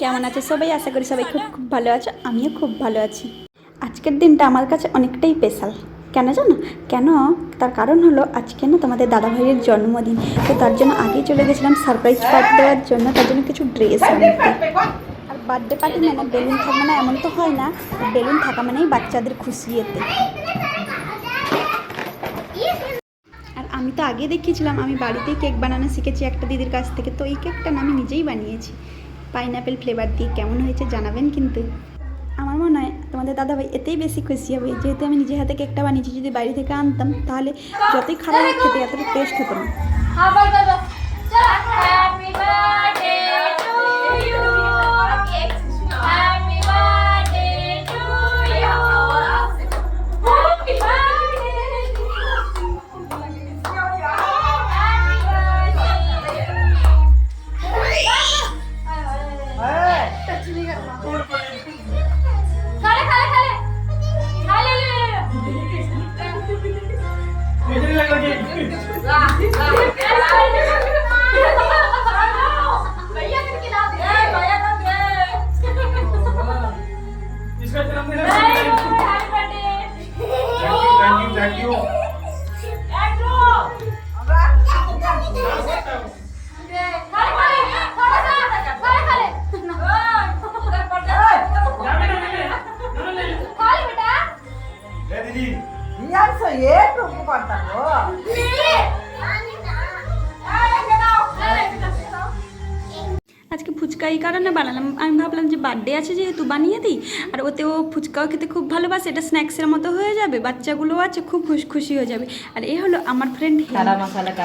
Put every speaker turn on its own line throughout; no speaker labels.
কেমন আছে সবাই? আশা করি সবাই খুব খুব ভালো আছে, আমিও খুব ভালো আছি। আজকের দিনটা আমার কাছে অনেকটাই স্পেশাল কেন জানো? কেন? তার কারণ হলো আজকে না তোমাদের দাদাভাইয়ের জন্মদিন। তো তার জন্য আগেই চলে গেছিলাম সারপ্রাইজ পার্টি দেওয়ার জন্য, তার জন্য কিছু ড্রেস আনতে। আর বার্থডে পার্টি মানে বেলুন থাকবে না, এমন তো হয় না। বেলুন থাকা মানেই বাচ্চাদের খুশি এতে। আমি তো আগে দেখিয়েছিলাম, আমি বাড়িতেই কেক বানানো শিখেছি একটা দিদির কাছ থেকে। তো এই কেকটা না আমি নিজেই বানিয়েছি। পাইনাপেল ফ্লেভার দিয়ে কেমন হয়েছে জানাবেন কিন্তু। আমার মনে হয় তোমাদের দাদাভাই এতেই বেশি খুশি হবে, যেহেতু আমি নিজের হাতে কেকটা বানিয়েছি, যদি বাড়ি থেকে আনতাম, তাহলে যতই খারাপ খেতে এতটা টেস্ট হতো না।
是啊，是啊。
আজকে ফুচকা এই কারণে বানালাম। আমি ভাবলাম যে বার্থডে আছে যেহেতু বানিয়ে দিই আর ওতে ও ফুচকাও খেতে খুব ভালোবাসে এটা স্ন্যাক্সের মতো হয়ে যাবে বাচ্চাগুলোও আছে খুব খুশ খুশি হয়ে যাবে। আর এ হলো আমার ফ্রেন্ড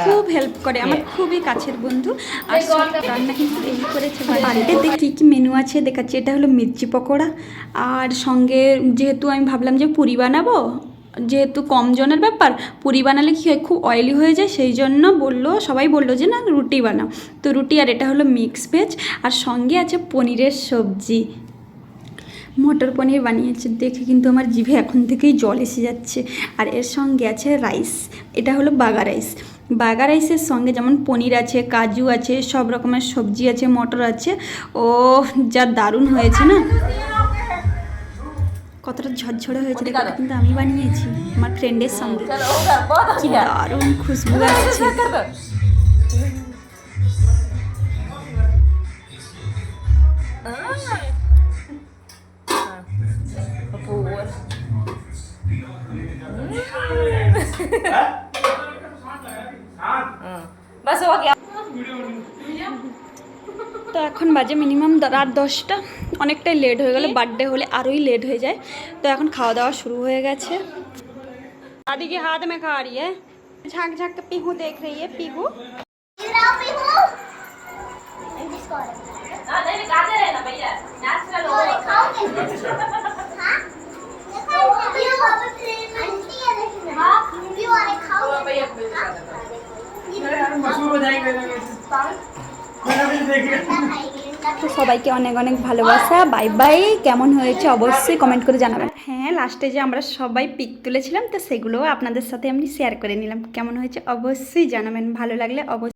খুব হেল্প করে আমার খুবই কাছের বন্ধু। আর রান্না কিন্তু এই করেছে বাড়িতে দেখি কী কী মেনু আছে দেখাচ্ছি এটা হলো মির্চি পকোড়া। আর সঙ্গে যেহেতু আমি ভাবলাম যে পুরি বানাবো যেহেতু কম জনের ব্যাপার, পুরি বানালে কী হয়, খুব অয়েলি হয়ে যায়, সেই জন্য বলল, সবাই বলল যে না, রুটি বানাও। তো রুটি আর এটা হলো মিক্স ভেজ আর সঙ্গে আছে পনিরের সবজি। মটর পনির বানিয়েছে, দেখে কিন্তু আমার জিভে এখন থেকেই জল এসে যাচ্ছে। আর এর সঙ্গে আছে রাইস এটা হলো বাগা রাইস বাগা রাইসের সঙ্গে যেমন পনির আছে, কাজু আছে, সব রকমের সবজি আছে, মটর আছে। ও যা দারুণ হয়েছে না? কতটা ঝরঝরে হয়েছে দেখো এটা কিন্তু আমি বানিয়েছি আমার ফ্রেন্ডের সঙ্গে কি দারুণ খুশবু আসছে
बस हो गया
তো এখন বাজে মিনিমাম রাত দশটা অনেকটাই লেট হয়ে গেল বার্থডে হলে আরোই লেট হয়ে যায় তো এখন খাওয়া দাওয়া শুরু হয়ে গেছে दादी के हाथ में खा रही है झांक झांक के पीहू देख रही है पीहू তো সবাইকে অনেক অনেক ভালোবাসা। Bye bye. কেমন হয়েছে অবশ্যই কমেন্ট করে জানাবেন। হ্যাঁ লাস্টে যে আমরা সবাই পিক তুলেছিলাম, তো সেগুলোও আপনাদের সাথে আমি শেয়ার করে নিলাম। কেমন হয়েছে অবশ্যই জানাবেন। ভালো লাগলে অবশ্যই